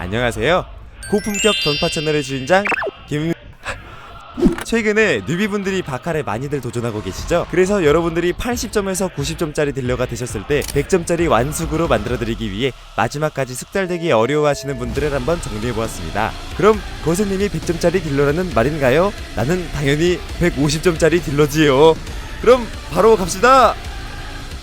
안녕하세요. 고품격 던파 채널의 주인장 김. 최근에 뉴비분들이 바칼에 많이들 도전하고 계시죠? 그래서 여러분들이 80점에서 90점짜리 딜러가 되셨을 때 100점짜리 완숙으로 만들어드리기 위해 마지막까지 숙달되기 어려워하시는 분들을 한번 정리해보았습니다. 그럼 거세님이 100점짜리 딜러라는 말인가요? 나는 당연히 150점짜리 딜러지요. 그럼 바로 갑시다!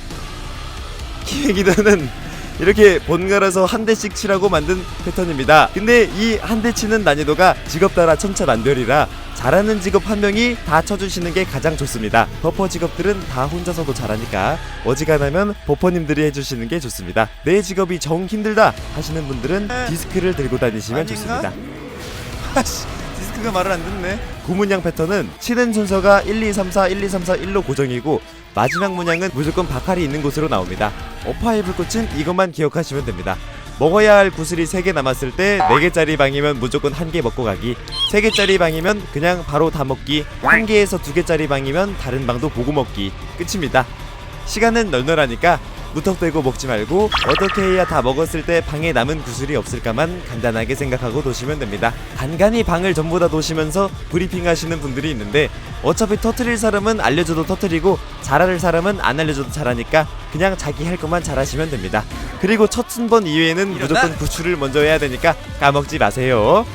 기획이다는 이렇게 번갈아서 한 대씩 치라고 만든 패턴입니다. 근데 이 한 대 치는 난이도가 직업 따라 천차만별이라 잘하는 직업 한 명이 다 쳐주시는 게 가장 좋습니다. 버퍼 직업들은 다 혼자서도 잘하니까 어지간하면 버퍼님들이 해주시는 게 좋습니다. 내 직업이 정 힘들다 하시는 분들은 디스크를 들고 다니시면 아닌가? 좋습니다. 아씨 디스크가 말을 안 듣네. 구문양 패턴은 치는 순서가 1, 2, 3, 4, 1, 2, 3, 4, 1로 고정이고 마지막 문양은 무조건 바칼이 있는 곳으로 나옵니다. 어파의 불꽃은 이것만 기억하시면 됩니다. 먹어야 할 구슬이 3개 남았을 때 4개짜리 방이면 무조건 한개 먹고 가기 3개짜리 방이면 그냥 바로 다 먹기 1개에서 2개짜리 방이면 다른 방도 보고 먹기 끝입니다. 시간은 널널하니까 무턱대고 먹지 말고 어떻게 해야 다 먹었을 때 방에 남은 구슬이 없을까만 간단하게 생각하고 도시면 됩니다. 간간히 방을 전부 다 도시면서 브리핑 하시는 분들이 있는데 어차피 터트릴 사람은 알려줘도 터트리고 잘할 사람은 안 알려줘도 잘하니까 그냥 자기 할 것만 잘하시면 됩니다. 그리고 첫 순번 이외에는 무조건 구출을 먼저 해야 되니까 까먹지 마세요.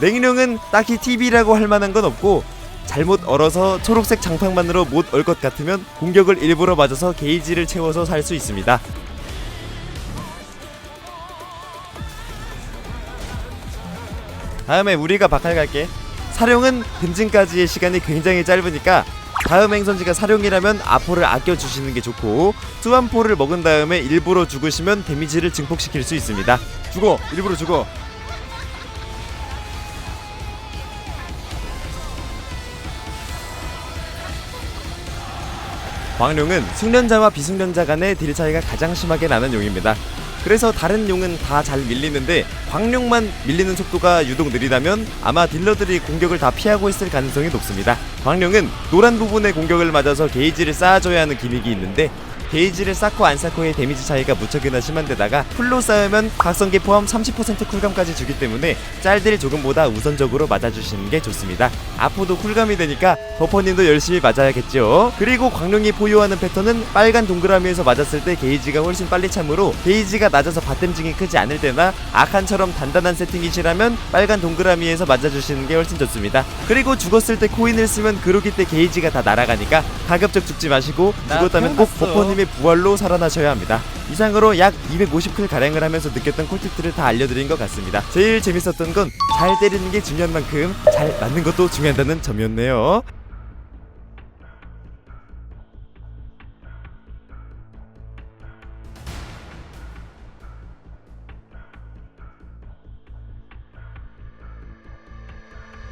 냉룡은 딱히 TV라고 할 만한 건 없고 잘못 얼어서 초록색 장판만으로 못얼것 같으면 공격을 일부러 맞아서 게이지를 채워서 살 수 있습니다. 다음에 우리가 박할 갈게. 사룡은 근증까지의 시간이 굉장히 짧으니까 다음 행선지가 사룡이라면 아포를 아껴 주시는 게 좋고 투안포를 먹은 다음에 일부러 죽으시면 데미지를 증폭시킬 수 있습니다. 죽어 일부러 죽어. 광룡은 숙련자와 비숙련자 간의 딜 차이가 가장 심하게 나는 용입니다. 그래서 다른 용은 다 잘 밀리는데 광룡만 밀리는 속도가 유독 느리다면 아마 딜러들이 공격을 다 피하고 있을 가능성이 높습니다. 광룡은 노란 부분의 공격을 맞아서 게이지를 쌓아줘야 하는 기믹이 있는데 게이지를 쌓고 안 쌓고의 데미지 차이가 무척이나 심한 데다가 풀로 쌓으면 각성기 포함 30% 쿨감까지 주기 때문에 짤들 조금보다 우선적으로 맞아주시는 게 좋습니다. 아포도 쿨감이 되니까 버퍼님도 열심히 맞아야겠죠. 그리고 광룡이 포효하는 패턴은 빨간 동그라미에서 맞았을 때 게이지가 훨씬 빨리 참으로 게이지가 낮아서 받댐징이 크지 않을 때나 아칸처럼 단단한 세팅이시라면 빨간 동그라미에서 맞아주시는 게 훨씬 좋습니다. 그리고 죽었을 때 코인을 쓰면 그러기 때 게이지가 다 날아가니까 가급적 죽지 마시고 나 죽었다면 꼭 태어났어. 버퍼님의 부활로 살아나셔야 합니다. 이상으로 약 250클 가량을 하면서 느꼈던 꿀팁들을 다 알려드린 것 같습니다. 제일 재밌었던 건 잘 때리는 게 중요한 만큼 잘 맞는 것도 중요하다는 점이었네요.